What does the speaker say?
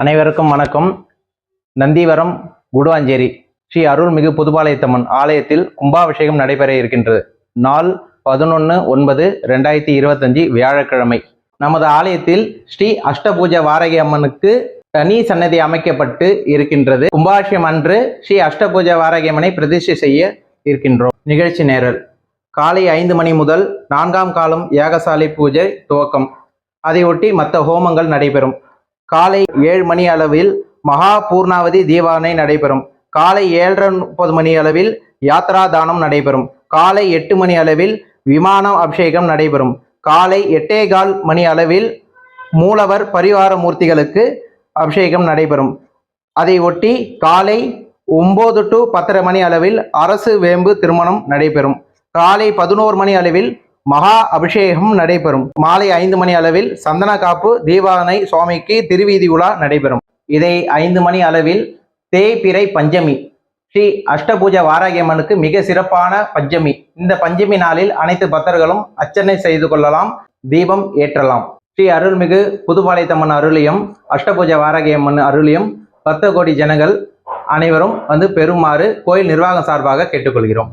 அனைவருக்கும் வணக்கம். நந்திவரம் குடுவாஞ்சேரி ஸ்ரீ அருள்மிகு புதுபாளையத்தம்மன் ஆலயத்தில் கும்பாபிஷேகம் நடைபெற இருக்கின்றது. நாள் பதினொன்று ஒன்பது ரெண்டாயிரத்தி இருபத்தஞ்சி வியாழக்கிழமை. நமது ஆலயத்தில் ஸ்ரீ அஷ்டபூஜ வாரகி அம்மனுக்கு தனி சன்னதி அமைக்கப்பட்டு இருக்கின்றது. கும்பாபிஷேகம் அன்று ஸ்ரீ அஷ்டபூஜ வாரகி அம்மனை பிரதிஷ்டை செய்ய இருக்கின்றோம். நிகழ்ச்சி நேரல். காலை ஐந்து மணி முதல் நான்காம் காலம் யாகசாலை பூஜை துவக்கம். அதையொட்டி மற்ற ஹோமங்கள் நடைபெறும். காலை ஏழு மணி அளவில் மகா பூர்ணாவதி தீபாவனை நடைபெறும். காலை ஏழரை முப்பது மணி அளவில் யாத்ரா தானம் நடைபெறும். காலை எட்டு மணி அளவில் விமானம் அபிஷேகம் நடைபெறும். காலை எட்டே கால் மணி அளவில் மூலவர் பரிவார மூர்த்திகளுக்கு அபிஷேகம் நடைபெறும். அதை ஒட்டி காலை ஒம்பது டு பத்தரை மணி அளவில் அரசு வேம்பு திருமணம் நடைபெறும். காலை பதினோரு மணி அளவில் மகா அபிஷேகம் நடைபெறும். மாலை ஐந்து மணி அளவில் சந்தன காப்பு தீபாவனை சுவாமிக்கு திருவீதி உலா நடைபெறும். இதை ஐந்து மணி அளவில் தேய்பிறை பஞ்சமி ஸ்ரீ அஷ்டபூஜ வாராகியம்மனுக்கு மிக சிறப்பான பஞ்சமி. இந்த பஞ்சமி நாளில் அனைத்து பக்தர்களும் அர்ச்சனை செய்து கொள்ளலாம் தீபம் ஏற்றலாம். ஸ்ரீ அருள்மிகு புதுபாளையத்தம்மன் அருளியும் அஷ்டபூஜ வாராகியம்மன் அருளியும் பத்து கோடி ஜனங்கள் அனைவரும் வந்து பெறுமாறு கோயில் நிர்வாகம் சார்பாக கேட்டுக்கொள்கிறோம்.